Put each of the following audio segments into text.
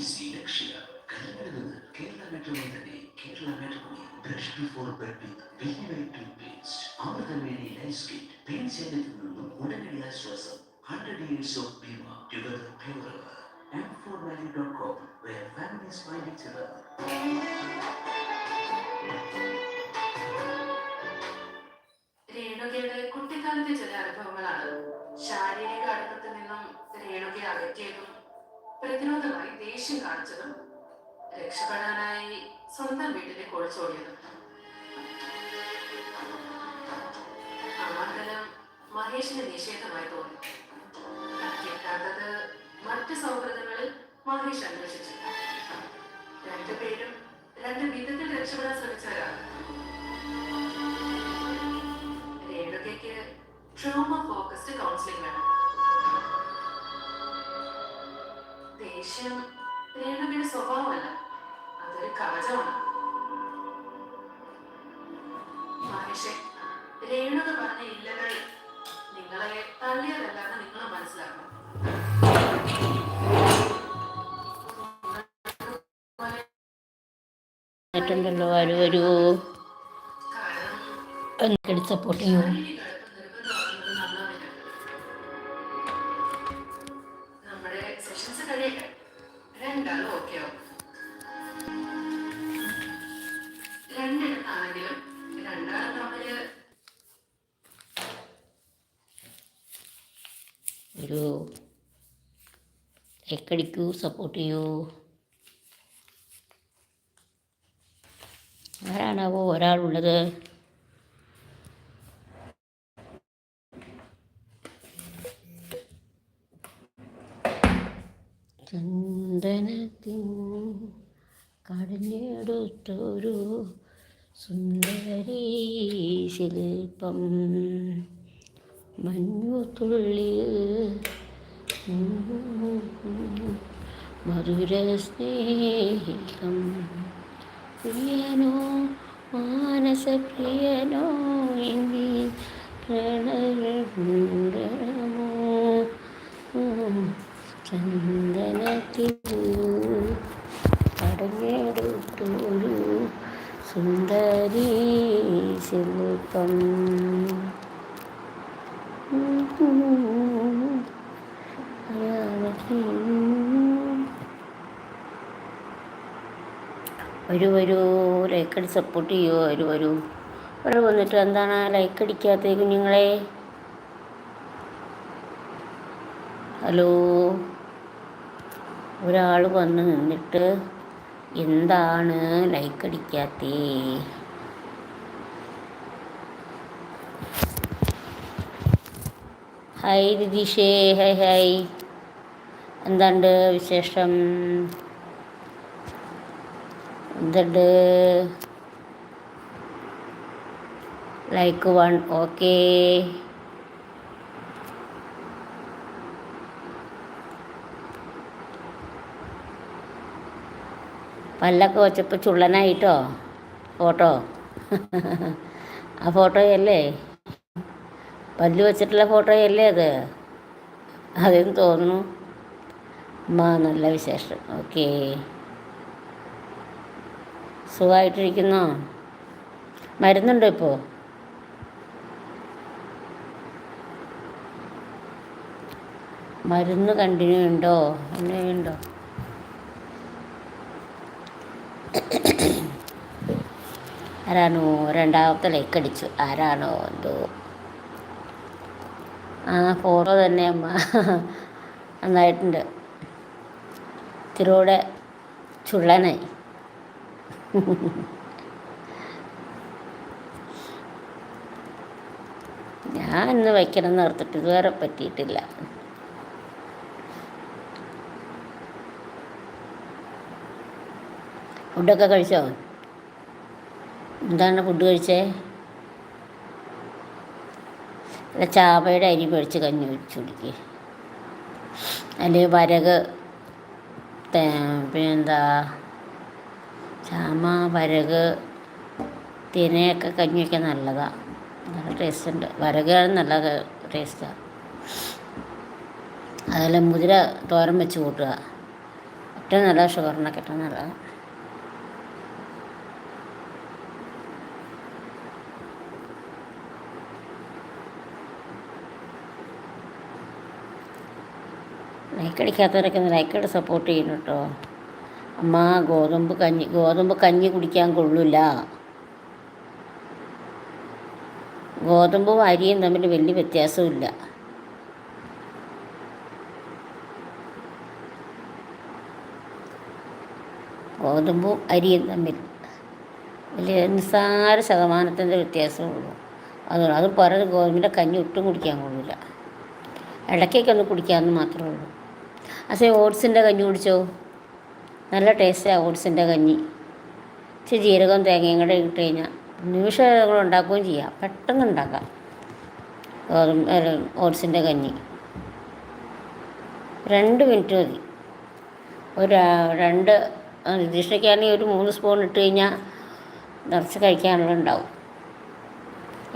C Lakshya Kerala of രേണുകയുടെ കുട്ടിക്കാലത്തെ ചില അനുഭവങ്ങളാണ്. ശാരീരിക അടുപ്പത്തിൽ നിന്നും രേണുകയെ അകറ്റിയതും പ്രതിരോധമായി ദേഷ്യം കാണിച്ചതും രക്ഷപ്പെടാനായി സ്വന്തം വീട്ടിലേക്ക് ഒളിച്ചോടിയതും ആഗ്രഹം മഹേഷിന് നിഷേധമായി തോന്നി. കിട്ടാത്തത് മറ്റ് സൗഹൃദങ്ങളിൽ മഹേഷ് അന്വേഷിച്ചു. രണ്ടുപേരും രണ്ട് വിധത്തിൽ രക്ഷപ്പെടാൻ ശ്രമിച്ചവരാണ്. രേണുകയ്ക്ക് ട്രോമ ഫോക്കസ്ഡ് കൗൺസിലിംഗ് വേണം. ദേഷ്യം രേണുകയുടെ സ്വഭാവമല്ല. അതൊരു കവചമാണ്. മഹേഷെ രേണുക പറഞ്ഞ ഇല്ലകൾ നിങ്ങളെ തള്ളിയതല്ലെന്ന് നിങ്ങൾ മനസ്സിലാക്കണം. വരൂ കാരണം എനിക്കടി സപ്പോർട്ട് ചെയ്യൂ. ഒരു ലൈക്കടിക്കൂ സപ്പോർട്ട് ചെയ്യൂ. ആരാണാവോ ഒരാളുള്ളത് ചന്ദനത്തിൻ കടഞ്ഞെടുത്തൊരു സുന്ദരീ ശില്പം മഞ്ഞുതുള്ളി മധുര സ്നേഹിതം പ്രിയനോ മാനസപ്രിയനോ ഇനി പ്രണയമോ ചന്ദനത്തിൽ കടഞ്ഞെടുത്തൊരു സുന്ദരീ ശില്പം. ഒരു വരൂ ലൈക്കടി സപ്പോർട്ട് ചെയ്യുമോ വരൂ വരൂ. ഇവിടെ വന്നിട്ട് എന്താണ് ലൈക്ക് അടിക്കാത്ത കുഞ്ഞുങ്ങളെ? ഹലോ ഒരാൾ വന്ന് നിന്നിട്ട് എന്താണ് ലൈക്ക് അടിക്കാത്തേ? ഹായ് രതീഷേ ഹായ് ഹായ് എന്താണ്ട് വിശേഷം? എന്തുണ്ട്? ലൈക്ക് വൺ ഓക്കേ പല്ലൊക്കെ വെച്ചപ്പോൾ ചുള്ളനായിട്ടോ? ഫോട്ടോ? ആ ഫോട്ടോയല്ലേ? പല്ല് വെച്ചിട്ടുള്ള ഫോട്ടോയല്ലേ അത്? അതെന്ന് തോന്നുന്നു. അമ്മ നല്ല വിശേഷം. ഓക്കേ സുഖമായിട്ടിരിക്കുന്നോ? മരുന്നുണ്ടോ ഇപ്പോൾ മരുന്ന് കണ്ടിന്യൂ ഉണ്ടോ? കണ്ടിന്യൂ ഉണ്ടോ? ആരാണോ രണ്ടാമത്തെ ലൈക്ക് അടിച്ചു. ആരാണോ എന്തോ? ആ ഫോട്ടോ തന്നെ അമ്മ. നന്നായിട്ടുണ്ട്. ഇത്തിരൂടെ ചുള്ളനായി. ഞാൻ ഇന്ന് വയ്ക്കണം എന്ന് ഓർത്തിട്ട് ഇതുവരെ പറ്റിയിട്ടില്ല. ഫുഡൊക്കെ കഴിച്ചോ? എന്താണ് ഫുഡ് കഴിച്ചേ? അല്ല ചാവയുടെ അരി പൊഴിച്ച് കഞ്ഞി ഒഴിച്ച് കുടിക്കുക അല്ലെങ്കിൽ വരക് പിന്നെന്താ? ചാമ വരക് തിനയൊക്കെ കഞ്ഞിയൊക്കെ നല്ലതാണ് നല്ല ടേസ്റ്റ് ഉണ്ട് വരകാണ് നല്ല ടേസ്റ്റാണ് അതുപോലെ മുതിര തോരൻ വെച്ച് കൂട്ടുക. ഏറ്റവും നല്ല ഷുഗറിനൊക്കെ ഏറ്റവും നല്ലതാണ് ലൈക്ക് അടിക്കാത്തവരൊക്കെ ഒന്ന് ലൈക്ക് സപ്പോർട്ട് ചെയ്യണം കേട്ടോ. അമ്മ ഗോതമ്പ് കഞ്ഞി ഗോതമ്പ് കഞ്ഞി കുടിക്കാൻ കൊള്ളില്ല ഗോതമ്പും അരിയും തമ്മിൽ വലിയ വ്യത്യാസമില്ല ഗോതമ്പും അരിയും തമ്മിൽ വലിയ നിസ്സാര ശതമാനത്തിന്റെ വ്യത്യാസമുള്ളൂ അതുകൊണ്ട് അത് പറഞ്ഞ് ഗോതമ്പിന്റെ കഞ്ഞി ഒട്ടും കുടിക്കാൻ കൊള്ളില്ല ഇടയ്ക്കൊക്കെ ഒന്ന് കുടിക്കാമെന്ന് മാത്രമേ ഉള്ളൂ. അസേ ഓട്സിന്റെ കഞ്ഞി കുടിച്ചോ? നല്ല ടേസ്റ്റാണ് ഓട്സിന്റെ കഞ്ഞി. ഇച്ചിരി ജീരകം തേങ്ങയും കൂടെ ഇട്ട് കഴിഞ്ഞാൽ നിമിഷങ്ങൾ ഉണ്ടാക്കുകയും ചെയ്യാം. പെട്ടെന്ന് ഉണ്ടാക്കാം. ഓട്സിന്റെ കഞ്ഞി. രണ്ട് മിനിറ്റ് മതി. ഒരു രണ്ട് നിതീഷയ്ക്കാണെങ്കിൽ ഒരു മൂന്ന് സ്പൂൺ ഇട്ട് കഴിഞ്ഞാൽ നിറച്ച് കഴിക്കാനുള്ള ഉണ്ടാവും.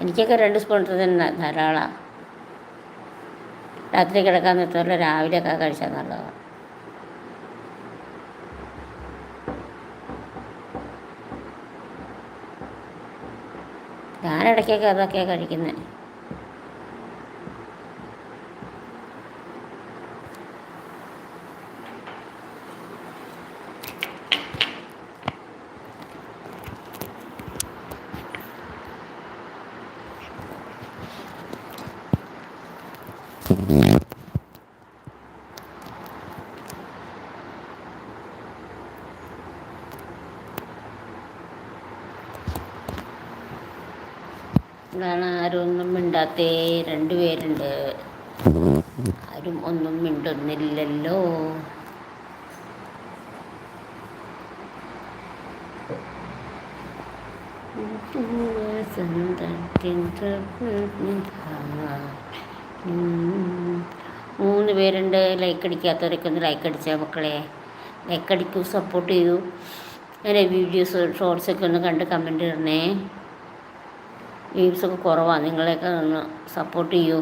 എനിക്കൊക്കെ രണ്ട് സ്പൂൺ ഇട്ട് തന്നെ ധാരാളമാണ് രാത്രി കിടക്കാൻ നിർത്തല്ല രാവിലെയൊക്കെ കഴിച്ചാൽ നല്ലതാണ്. ഞാൻ ഇടയ്ക്കൊക്കെ അതൊക്കെയാണ് കഴിക്കുന്നത് എന്താണ് ആരും ഒന്നും മിണ്ടാത്തേ രണ്ടുപേരുണ്ട് ആരും ഒന്നും മിണ്ടുന്നില്ലല്ലോ. മൂന്ന് പേരുണ്ട്. ലൈക്ക് അടിക്കാത്തവരൊക്കെ ഒന്ന് ലൈക്ക് അടിച്ചാൽ മക്കളെ. ലൈക്ക് അടിക്കൂ സപ്പോർട്ട് ചെയ്യൂ. അങ്ങനെ വീഡിയോസ് ഷോർട്സൊക്കെ ഒന്ന് കണ്ട് കമന്റ് ഇടണേ. വ്യൂസൊക്കെ കുറവാണ് നിങ്ങളെയൊക്കെ ഒന്ന് സപ്പോർട്ട് ചെയ്യൂ.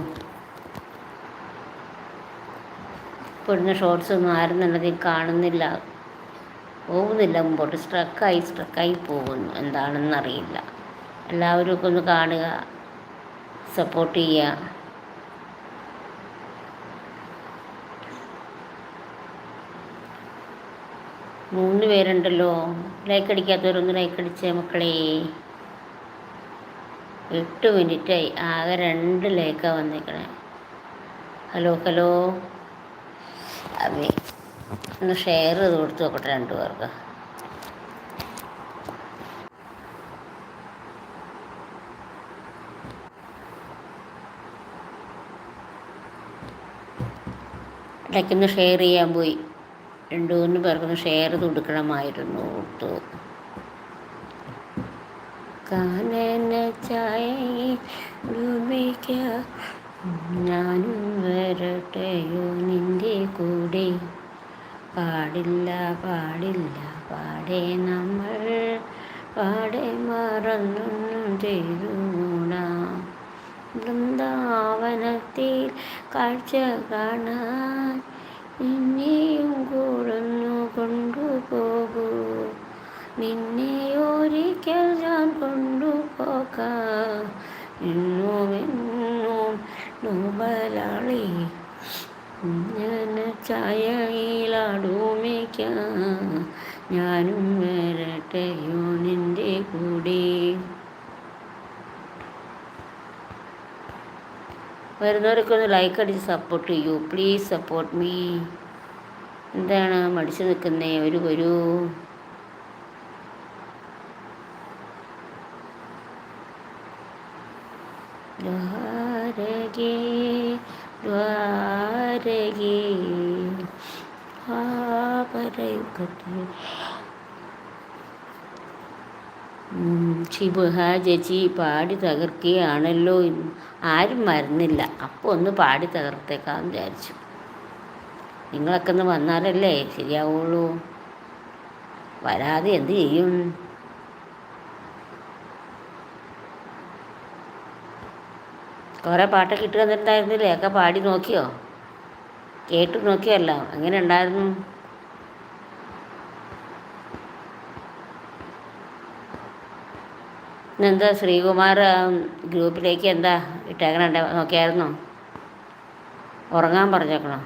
ഇപ്പോൾ ഇടുന്ന ഷോർട്സ് ഒന്നും ആരും നല്ലതിൽ കാണുന്നില്ല. പോകുന്നില്ല മുമ്പോട്ട്. സ്ട്രക്കായി സ്ട്രക്കായി പോകുന്നു. എന്താണെന്നറിയില്ല എല്ലാവരും ഒക്കെ ഒന്ന് കാണുക സപ്പോർട്ട് ചെയ്യുക. മൂന്ന് പേരുണ്ടല്ലോ. ലൈക്ക് അടിക്കാത്തവരൊന്ന് ലൈക്ക് അടിച്ചേ മക്കളെ. എട്ട് മിനിറ്റായി. ആകെ രണ്ട് ലേക്കാണ് വന്നിരിക്കണേ. Hello hello. അമ്മേ ഒന്ന് ഷെയർ ചെയ്ത് കൊടുത്തു നോക്കട്ടെ രണ്ടു പേർക്ക്. ഇടയ്ക്കൊന്ന് ഷെയർ ചെയ്യാൻ പോയി. രണ്ടു മൂന്ന് പേർക്കൊന്ന് ഷെയർ ചെയ്ത് കൊടുക്കണമായിരുന്നു. കൊടുത്തു കാനന ചായക്ക ഞാനും വരട്ടെയോ നിന്റെ കൂടെ പാടില്ല പാടില്ല പാടെ നമ്മൾ പാടെ മറന്നൊന്നും ചെയ്തുകൂട. വൃന്ദാവനത്തിൽ കാഴ്ച കാണാൻ ഇനിയും കൂടുന്നു കൊണ്ടുപോകൂ. നിന്നെ ഒരിക്കൽ ഞാൻ കൊണ്ടുപോകാം. എന്നും എന്നും നോബലാളി ഞാൻ ചായയിലാടുമേക്ക. ഞാനും വരട്ടെയോ നിന്റെ കൂടെ. വരുന്നവരൊക്കെ ഒന്ന് ലൈക്ക് അടിച്ച് സപ്പോർട്ട് ചെയ്യൂ. പ്ലീസ് സപ്പോർട്ട് മീ എന്താണ് മടിച്ചു നിൽക്കുന്നേ? ഒരു വരൂ. ദ്വാരകേ ദ്വാരകേ. ആ പറയുകട്ടെ ഷിബു ചേച്ചി പാടി തകർക്കുകയാണല്ലോ. ആരും മരുന്നില്ല. അപ്പോൾ ഒന്ന് പാടി തകർത്തേക്കാന്ന് വിചാരിച്ചു. നിങ്ങളൊക്കെ ഒന്ന് വന്നാലല്ലേ ശരിയാവുള്ളൂ. വരാതെ എന്ത് ചെയ്യും? കുറെ പാട്ട് ഇട്ട് തന്നിട്ടുണ്ടായിരുന്നില്ലേ? ഒക്കെ പാടി നോക്കിയോ? കേട്ടു നോക്കിയല്ല. അങ്ങനെ ഉണ്ടായിരുന്നു? ഇന്നെന്താ ശ്രീകുമാർ ഗ്രൂപ്പിലേക്ക് എന്താ ഇട്ടേക്കണേ നോക്കിയായിരുന്നു? ഉറങ്ങാൻ പറഞ്ഞേക്കണോ?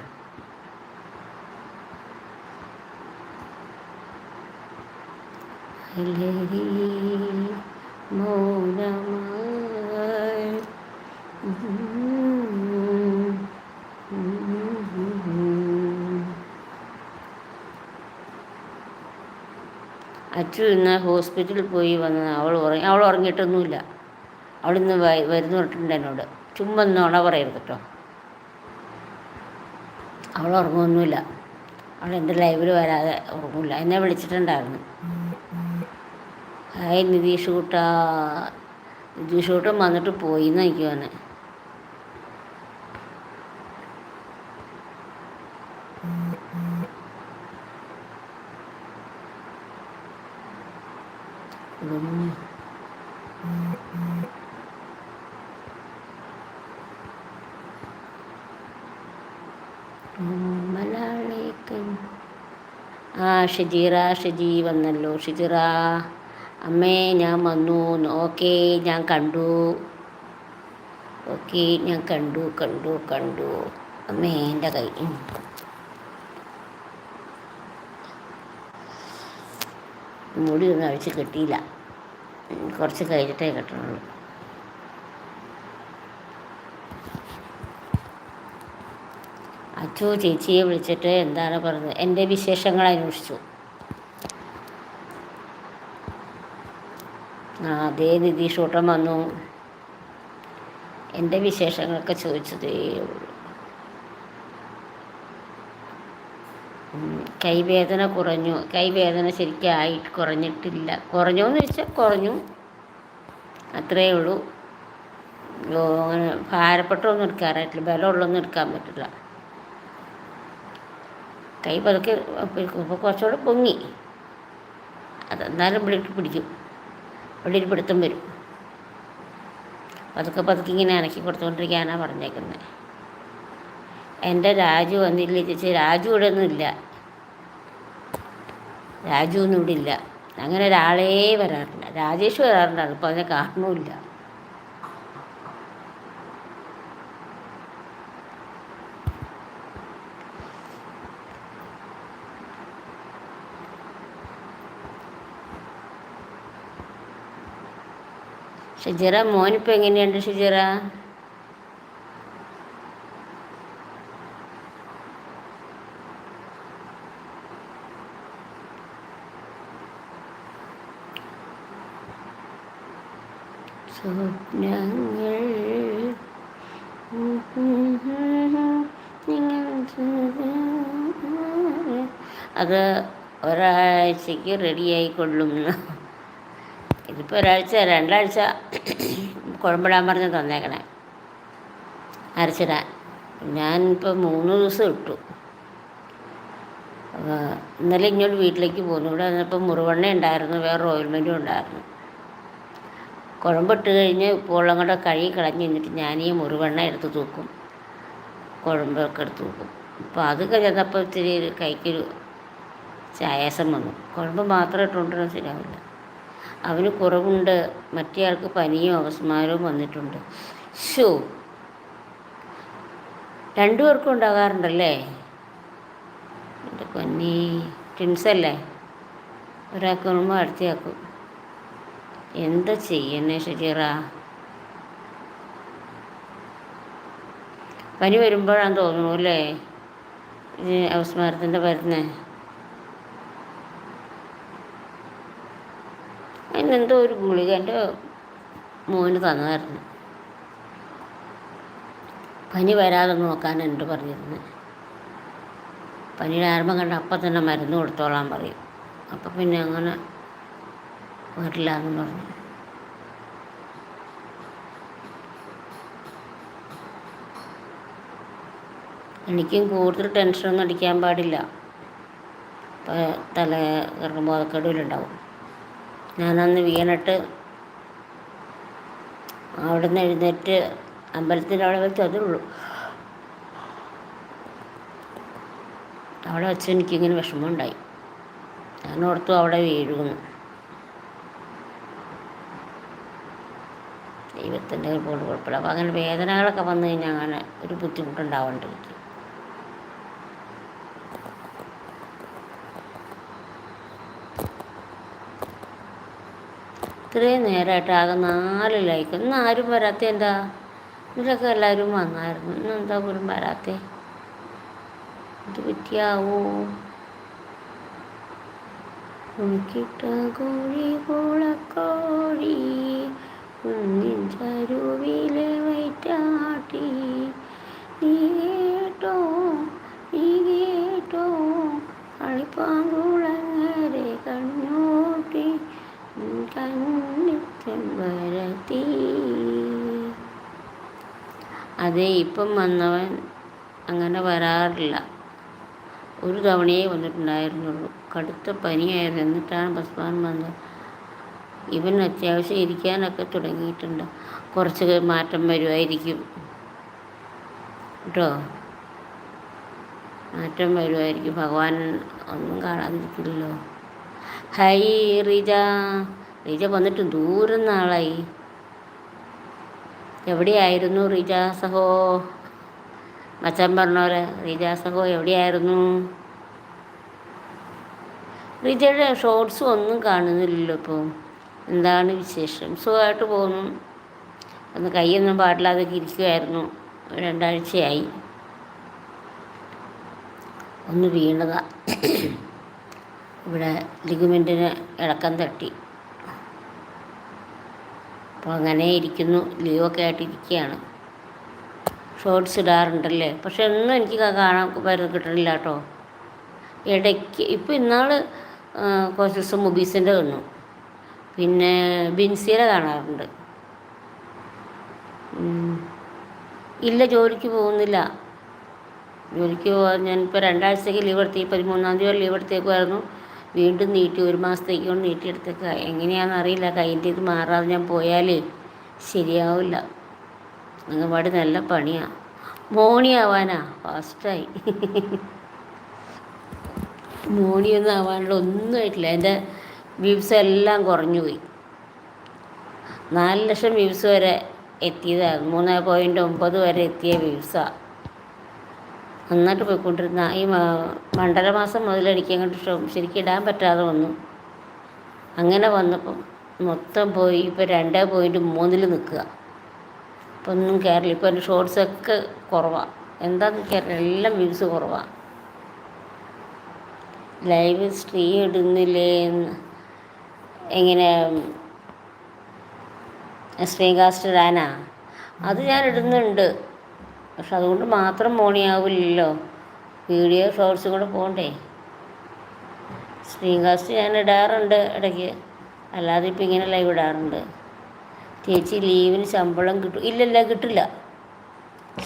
മൗനമായി അച്ചു ഇന്ന് ഹോസ്പിറ്റലിൽ പോയി വന്ന് അവൾ ഉറങ്ങി അവൾ ഉറങ്ങിയിട്ടൊന്നുമില്ല. അവൾ ഇന്ന് വരുന്നു പറഞ്ഞിട്ടുണ്ട് എന്നോട്. ചുമ്മാ ഒന്ന് നുണ പറയരുത് കേട്ടോ. അവൾ ഉറങ്ങുമൊന്നുമില്ല. അവൾ എന്റെ ലൈവിൽ വരാതെ ഉറങ്ങില്ല എന്നെ വിളിച്ചിട്ടുണ്ടായിരുന്നു. ഹായ് നിതീഷ് കൂട്ടാ. നിതീഷ് കൂട്ടം വന്നിട്ട് പോയി എന്ന് എനിക്ക് തന്നെ മലയാളിക്കൻ ആ ഷജീറ ഷിജി വന്നല്ലോ ഷിജിറ. അമ്മേ ഞാൻ വന്നു. ഓക്കെ ഞാൻ കണ്ടു. ഓക്കെ ഞാൻ കണ്ടു കണ്ടു കണ്ടു. അമ്മേ എന്റെ കൈ. ഉം. മുടി ഒന്നും അഴിച്ച് കിട്ടിയില്ല. കുറച്ച് കഴിഞ്ഞിട്ടേ കിട്ടണുള്ളൂ. അച്ചു ചേച്ചിയെ വിളിച്ചിട്ട് എന്താണ് പറഞ്ഞത്? എന്റെ വിശേഷങ്ങൾ അന്വേഷിച്ചു. ആ അതേ നിതീഷ് ഓട്ടം വന്നു. എന്റെ വിശേഷങ്ങളൊക്കെ ചോദിച്ചതേ ഉള്ളൂ. കൈവേദന കുറഞ്ഞു. കൈവേദന ശരിക്കും ആയി കുറഞ്ഞിട്ടില്ല. കുറഞ്ഞു എന്ന് വെച്ചാൽ കുറഞ്ഞു. അത്രയേ ഉള്ളൂ. അങ്ങനെ ഭാരപ്പെട്ടൊന്നും എടുക്കാറായിട്ടില്ല ബലമുള്ളൊന്നും എടുക്കാൻ പറ്റില്ല. കൈ പതുക്കെ ഇപ്പോൾ കുറച്ചുകൂടെ പൊങ്ങി. അതെന്നാലും ഇവിടെ പിടിക്കും. ഇവിടെ പിടുത്തം വരും. പതുക്കെ പതുക്കെ ഇങ്ങനെ അനക്കി കൊടുത്തുകൊണ്ടിരിക്കാനാണ് പറഞ്ഞേക്കുന്നത് എന്റെ രാജു വന്നില്ല ചേച്ചി? രാജു ഇവിടെ ഒന്നും ഇല്ല. രാജു ഒന്നും ഇവിടെ ഇല്ല. അങ്ങനെ ഒരാളേ വരാറില്ല. രാജേഷ് വരാറുണ്ട്. അതിപ്പോൾ അതിനെ കാരണവുമില്ല ഷിജിറ മോനിപ്പോൾ എങ്ങനെയുണ്ട് ഷിജിറ? ഒരാഴ്ചക്ക് റെഡിയായിക്കൊള്ളും ഇതിപ്പോൾ ഒരാഴ്ച രണ്ടാഴ്ച കുഴമ്പിടാൻ പറഞ്ഞ് തന്നേക്കണേ. അരച്ചിടാൻ. ഞാനിപ്പോൾ മൂന്ന് ദിവസം ഇട്ടു. ഇന്നലെ ഇങ്ങോട്ട് വീട്ടിലേക്ക് പോന്നു. ഇവിടെ വന്നപ്പോൾ മുറിവെണ്ണ ഉണ്ടായിരുന്നു വേറെ ഓയിൽമെന്റും ഉണ്ടായിരുന്നു. കുഴമ്പിട്ട് കഴിഞ്ഞ് ഉപ്പുവെള്ളം കൂടെ കഴുകി കളഞ്ഞ് കഴിഞ്ഞിട്ട് ഞാൻ ഈ മുറിവെണ്ണ എടുത്ത് തൂക്കും. കുഴമ്പൊക്കെ എടുത്ത് തൂക്കും. അപ്പോൾ അത് കഴിഞ്ഞപ്പോൾ ഇത്തിരി കൈക്കൊരു ചായാസം വന്നു. കുഴമ്പ് മാത്രം ഇട്ടുകൊണ്ടിരുന്ന ശരിയാവില്ല അവന് കുറവുണ്ട്. മറ്റേയാൾക്ക് പനിയും അപസ്മാരവും വന്നിട്ടുണ്ട്. ഷോ രണ്ടുപേർക്കും ഉണ്ടാകാറുണ്ടല്ലേ? എന്റെ പൊന്നി. ട്വിൻസല്ലേ ഒരാൾക്ക് വരുമ്പോൾ അടുത്തയാക്കും എന്താ ചെയ്യണേ ഷജീറ പനി വരുമ്പോഴാണ് തോന്നുന്നു അല്ലേ? അവസ്മാരത്തിന്റെ അതിനെന്തോ ഒരു ഗുളിക എന്റെ മോന് തന്നായിരുന്നു. പനി വരാതെ നോക്കാൻ എന്നോട് പറഞ്ഞിരുന്നു. പനിയുടെ ആരംഭം കണ്ട അപ്പം തന്നെ മരുന്ന് കൊടുത്തോളാൻ പറയും. അപ്പം പിന്നെ അങ്ങനെ വരില്ല എന്ന് പറഞ്ഞു. എനിക്കും കൂടുതൽ ടെൻഷനൊന്നും അടിക്കാൻ പാടില്ല. തല അതൊക്കെ ബോധക്കെടുവിലുണ്ടാവും ഞാനന്ന് വീണിട്ട് അവിടെ നിന്ന് എഴുന്നേറ്റ് അമ്പലത്തിന്റെ അവിടെ വെച്ച് അതേ ഉള്ളൂ. അവിടെ വെച്ച് എനിക്കിങ്ങനെ വിഷമമുണ്ടായി. ഞാൻ ഓർത്തു അവിടെ വീഴുന്നു. ദൈവത്തിന്റെ കൊണ്ട് കുഴപ്പമില്ല. അപ്പോൾ അങ്ങനെ വേദനകളൊക്കെ വന്നു കഴിഞ്ഞാൽ അങ്ങനെ ഒരു ബുദ്ധിമുട്ടുണ്ടാവാണ്ടിരിക്കും ഇത്രയും നേരമായിട്ട് ആകെ നാല് ലൈക്ക്. ഇന്ന് ആരും വരാത്ത എന്താ? ഇതിലൊക്കെ എല്ലാവരും വന്നായിരുന്നു. ഇന്ന് എന്താ പോലും വരാത്തേ? ഇത് പറ്റിയാവോ? ഉണക്കിട്ട കോഴി കുളക്കോഴി കുന്നിൻ ചരുവിലെ അതെ ഇപ്പം വന്നവൻ അങ്ങനെ വരാറില്ല. ഒരു തവണയേ വന്നിട്ടുണ്ടായിരുന്നുള്ളൂ. കടുത്ത പനിയായിരുന്നു. എന്നിട്ടാണ് ബസ്മാൻ വന്നത്. ഇവൻ അത്യാവശ്യം ഇരിക്കാനൊക്കെ തുടങ്ങിയിട്ടുണ്ട്. കുറച്ച് മാറ്റം വരുമായിരിക്കും. കേട്ടോ? മാറ്റം വരുമായിരിക്കും. ഭഗവാൻ ഒന്നും കാണാതിരിക്കില്ലല്ലോ. ഹൈ റിജ. റിജ വന്നിട്ട് ദൂരം നാളായി. എവിടെയായിരുന്നു റിജാസഹോ മച്ചൻ പറഞ്ഞോലെ റിജാസഹോ റീജ സഹോ എവിടെയായിരുന്നു? റിജയുടെ ഷോർട്സ് ഒന്നും കാണുന്നില്ലല്ലോ ഇപ്പോൾ എന്താണ് വിശേഷം? സുഖമായിട്ട് പോകുന്നു. ഒന്ന് കൈയൊന്നും പാടില്ലാതെ ഇരിക്കുമായിരുന്നു രണ്ടാഴ്ചയായി. ഒന്ന് വീണതാ. ഇവിടെ ലിഗമെന്റിന് ഇളക്കം തട്ടി. അപ്പോൾ അങ്ങനെ ഇരിക്കുന്നു. ലീവൊക്കെ ആയിട്ടിരിക്കുകയാണ് ഷോർട്സ് ഇടാറുണ്ടല്ലേ? പക്ഷെ ഒന്നും എനിക്ക് കാണാൻ വരുന്ന കിട്ടണില്ല കേട്ടോ. ഇടയ്ക്ക് ഇപ്പോൾ ഇന്നാൾ കുറച്ച് ദിവസം മുബീസിന്റെ വന്നു പിന്നെ ബിൻസിയുടെ കാണാറുണ്ട്. ഇല്ല ജോലിക്ക് പോകുന്നില്ല. ജോലിക്ക് പോകാൻ ഞാനിപ്പോൾ രണ്ടാഴ്ചത്തേക്ക് ലീവ് എടുത്തേക്ക് പതിമൂന്നാം തീയതി ലീവ് എടുത്തേക്കുമായിരുന്നു വീണ്ടും നീട്ടി ഒരു മാസത്തേക്ക് കൊണ്ട് നീട്ടിയെടുത്തേക്ക്. എങ്ങനെയാണെന്ന് അറിയില്ല. കൈന്റെ ഇത് മാറാതെ ഞാൻ പോയാലേ ശരിയാവില്ല. അങ്ങപാട് നല്ല പണിയാണ് മോണിയാവാനാ. ഫാസ്റ്റായി. മോണിയൊന്നും ആവാനുള്ള ഒന്നും ആയിട്ടില്ല. എന്റെ വ്യൂസ് എല്ലാം കുറഞ്ഞു പോയി. നാല് ലക്ഷം വ്യൂസ് വരെ എത്തിയതാണ് മൂന്ന് പോയിന്റ് ഒമ്പത് വരെ എത്തിയ വ്യൂസാണ് നന്നായിട്ട് പോയിക്കൊണ്ടിരുന്ന ഈ മണ്ഡലമാസം മുതൽ എനിക്ക് അങ്ങോട്ട് ശരിക്കും ഇടാൻ പറ്റാതെ വന്നു. അങ്ങനെ വന്നപ്പം മൊത്തം പോയി ഇപ്പോൾ രണ്ട് പോയിന്റ് മൂന്നിൽ നിൽക്കുക. ഇപ്പം ഒന്നും കയറില്ല ഇപ്പോൾ എന്റെ ഷോർട്സൊക്കെ കുറവാണ് എന്താണെന്ന് കയറില്ല എല്ലാം വ്യൂസ് കുറവാണ് ലൈവ് സ്ട്രീം ഇടുന്നില്ലേ എങ്ങനെ സ്ക്രീൻകാസ്റ്റ് ഇടാനാ? അത് ഞാൻ ഇടുന്നുണ്ട്. പക്ഷെ അതുകൊണ്ട് മാത്രം മോണിയാവില്ലല്ലോ. വീഡിയോ ഷോർട്സ് കൂടെ പോകണ്ടേ സ്ക്രീൻകാസ്റ്റ് ഞാൻ ഇടാറുണ്ട് ഇടയ്ക്ക്. അല്ലാതെ ഇപ്പം ഇങ്ങനെ ലൈവ് ഇടാറുണ്ട്. ചേച്ചി ലീവിന് ശമ്പളം കിട്ടും ഇല്ലല്ല കിട്ടില്ല.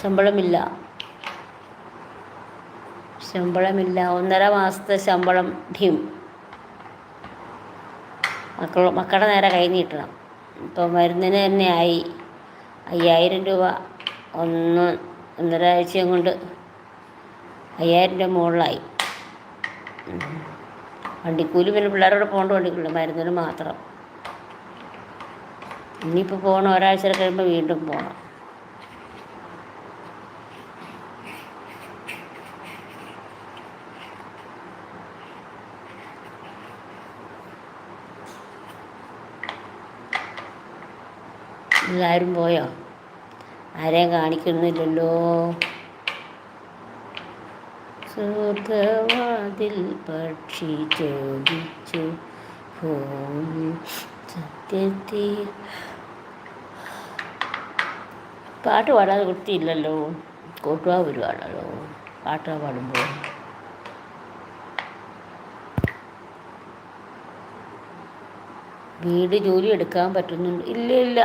ശമ്പളമില്ല. ശമ്പളമില്ല. ഒന്നര മാസത്തെ ശമ്പളം ഡിം. മക്കൾ മക്കളുടെ നേരെ കൈ നീട്ടണം. ഇപ്പോൾ മരുന്നിന് തന്നെ ആയി. അയ്യായിരം രൂപ ഒന്ന് ഒന്നര കൊണ്ട് അയ്യായിരം രൂപ മുകളിലായി. വണ്ടിക്കൂലി പിന്നെ പിള്ളേരോട് പോകേണ്ട വണ്ടിക്കൂലി മരുന്നിന് മാത്രം. ഇനിയിപ്പോൾ പോകണം ഒരാഴ്ച കഴിയുമ്പോൾ വീണ്ടും പോകണം. എല്ലാവരും പോയോ? ആരെയും കാണിക്കുന്നില്ലല്ലോ. സുഖവാതിൽ പക്ഷി ചോദിച്ചു. സത്യത്തിൽ പാട്ട് പാടാതെ വൃത്തിയില്ലല്ലോ. കോട്ടുവാ വരുവാണല്ലോ പാട്ടാ പാടുമ്പോൾ. വീട് ജോലി എടുക്കാൻ പറ്റുന്നുണ്ട്. ഇല്ല ഇല്ല.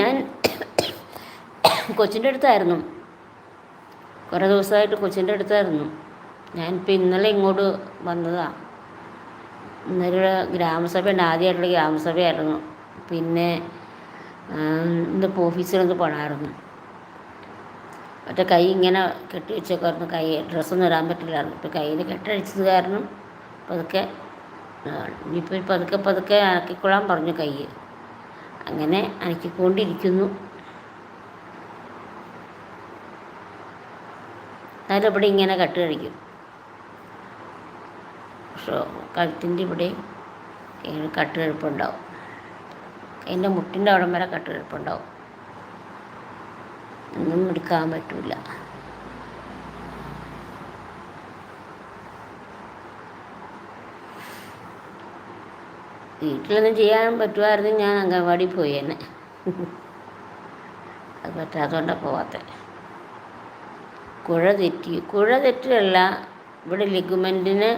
ഞാൻ കൊച്ചിന്റെ അടുത്തായിരുന്നു. കുറേ ദിവസമായിട്ട് കൊച്ചിന്റെ അടുത്തായിരുന്നു. ഞാൻ ഞാനിപ്പോൾ ഇന്നലെ ഇങ്ങോട്ട് വന്നതാണ് ഇന്നലെ ഗ്രാമസഭ ഉണ്ട് ആദ്യമായിട്ടുള്ള ഗ്രാമസഭയായിരുന്നു. പിന്നെ ഇന്ന് ഓഫീസിലൊന്ന് പോകണമായിരുന്നു മറ്റേ കൈ ഇങ്ങനെ കെട്ടി വെച്ചേക്കായിരുന്നു കൈ ഡ്രസ്സൊന്നും ഇടാൻ പറ്റില്ലായിരുന്നു. ഇപ്പോൾ കയ്യിൽ കെട്ടഴിച്ചത് കാരണം പതുക്കെ ഇനിയിപ്പോൾ പതുക്കെ പതുക്കെ അനക്കിക്കൊള്ളാൻ പറഞ്ഞു കൈ അങ്ങനെ അനക്കിക്കൊണ്ടിരിക്കുന്നു. അതിലിവിടെ ഇങ്ങനെ കട്ട് കഴിക്കും. പക്ഷേ കഴുത്തിന്റെ ഇവിടെ കട്ട് കഴിപ്പുണ്ടാവും. അതിന്റെ മുട്ടിന്റെ അവിടം വരെ കട്ട് കഴിപ്പുണ്ടാവും. ഒന്നും എടുക്കാൻ പറ്റില്ല വീട്ടിലൊന്നും ചെയ്യാൻ പറ്റുമായിരുന്നു ഞാൻ അംഗൻവാടി പോയി തന്നെ അത് പറ്റാത്തതുകൊണ്ടാണ് പോവാത്തത് കുഴ തെറ്റി കുഴ തെറ്റല്ല ഇവിടെ ലിഗുമെന്റിന്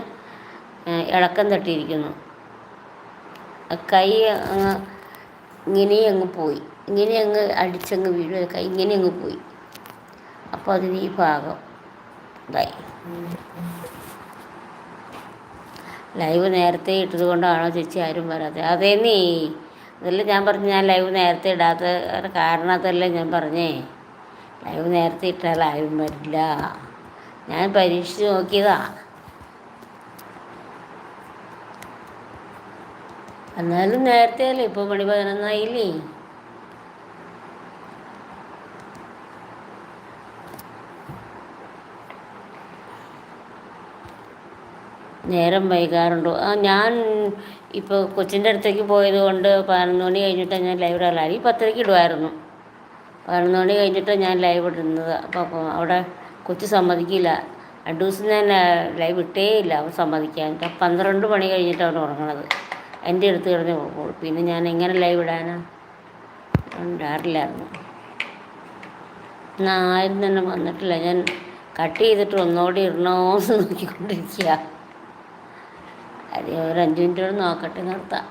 ഇളക്കം തട്ടിയിരിക്കുന്നു. കൈ അങ്ങ് ഇങ്ങനെ അങ്ങ് പോയി. ഇങ്ങനെ അങ്ങ് അടിച്ചങ്ങ് വീഴുക കൈ ഇങ്ങനെ അങ്ങ് പോയി. അപ്പോൾ അതിന് ഈ ഭാഗം. ഇതായി ലൈവ് നേരത്തെ ഇട്ടത് കൊണ്ടാണോ ചേച്ചി ആരും വരാതെ അതേന്നേ. അതല്ല ഞാൻ പറഞ്ഞു ഞാൻ ലൈവ് നേരത്തെ ഇടാത്ത കാരണത്തല്ല ഞാൻ പറഞ്ഞേ. ലൈവ് നേരത്തെ ഇട്ടാൽ ആരും വരില്ല. ഞാൻ പരീക്ഷിച്ച് നോക്കിയതാ. എന്നാലും നേരത്തെ അല്ലേ ഇപ്പോൾ മണി പതിനൊന്നായില്ലേ? നേരം വൈകാറുണ്ടോ? ആ ഞാൻ ഇപ്പോൾ കൊച്ചിന്റെ അടുത്തേക്ക് പോയത് കൊണ്ട് പതിനൊന്ന് മണി കഴിഞ്ഞിട്ടാണ് ഞാൻ ലൈവ് ഇടാറില്ല ഈ പത്തരയ്ക്ക് ഇടുമായിരുന്നു പതിനൊന്ന് മണി കഴിഞ്ഞിട്ട് ഞാൻ ലൈവ് ഇടുന്നത്. അപ്പോൾ അവിടെ കൊച്ചു സമ്മതിക്കില്ല. രണ്ട് ദിവസം ഞാൻ ലൈവ് ഇട്ടേ ഇല്ല. അവൻ സമ്മതിക്കാൻ. പന്ത്രണ്ട് മണി കഴിഞ്ഞിട്ട് അവൻ ഉറങ്ങണത്. എന്റെ അടുത്ത് കിടന്ന് പിന്നെ ഞാൻ എങ്ങനെ ലൈവ് ഇടാനാണ് ഇടാറില്ലായിരുന്നു ആരും തന്നെ വന്നിട്ടില്ല. ഞാൻ കട്ട് ചെയ്തിട്ട് ഒന്നോടി ഇടണോന്ന് നോക്കിക്കൊണ്ടിരിക്കുക അത് ഒരു അഞ്ച് മിനിറ്റ് കൂടെ നോക്കട്ടെ നിർത്താം.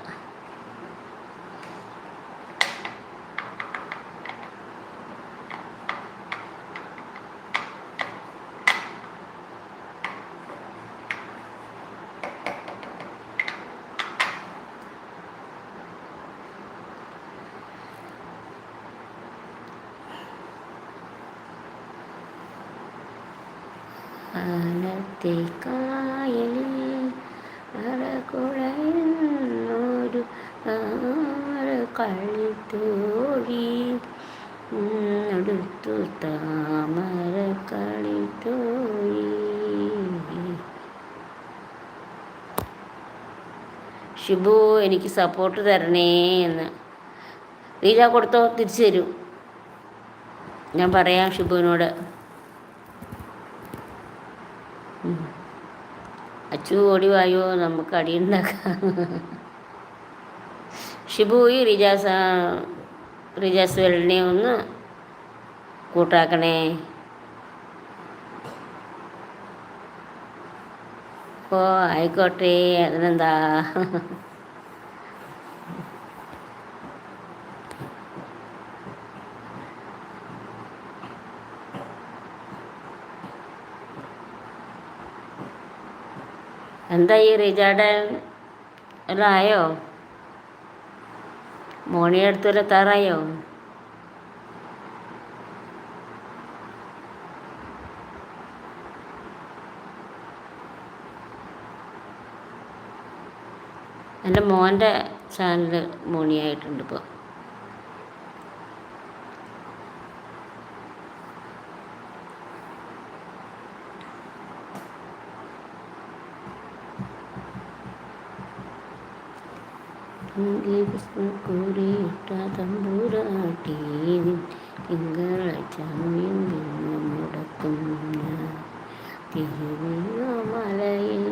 ഷിബു എനിക്ക് സപ്പോർട്ട് തരണേ എന്ന്. റീജ കൊടുത്തോ തിരിച്ചു തരൂ. ഞാൻ പറയാം ഷിബുവിനോട്. അച്ചു ഓടി വായോ നമുക്ക് അടിയുണ്ടാക്കാം. ഷിബു ഈ റിജാസ് റിജാസ് വെള്ളിനെ ഒന്ന് കൂട്ടാക്കണേ. ഓ ആയിക്കോട്ടെ അതിനെന്താ? എന്താ ഈ റിജാടെ? എല്ലാം ആയോ? മോണിയുടെ അടുത്ത് വല്ല എത്താറായോ? എന്റെ മോന്റെ ചാനൽ മോണിയായിട്ടുണ്ട് ഇപ്പോൾ കൂടിയിട്ട തിങ്കളാഴ്ച മുടക്കും തിരുവിയോ മലയിൽ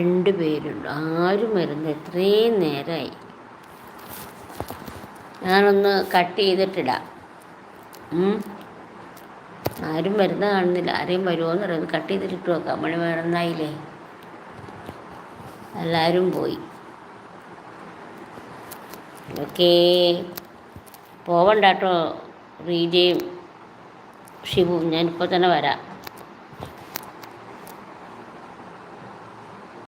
രണ്ട് പേരുണ്ട്. ആരും വരുന്ന എത്രയും നേരമായി ഞാനൊന്ന് കട്ട് ചെയ്തിട്ടിടാം. ആരും വരുന്ന കാണുന്നില്ല. ആരെയും വരുമോ എന്ന് പറയുന്നത് കട്ട് ചെയ്തിട്ട് നോക്കാം. മണി വേണമെന്നായില്ലേ എല്ലാവരും പോയി. ഓക്കേ. പോവണ്ട കേട്ടോ. റീജയും ഷിബുവും. ഞാനിപ്പോൾ തന്നെ വരാം.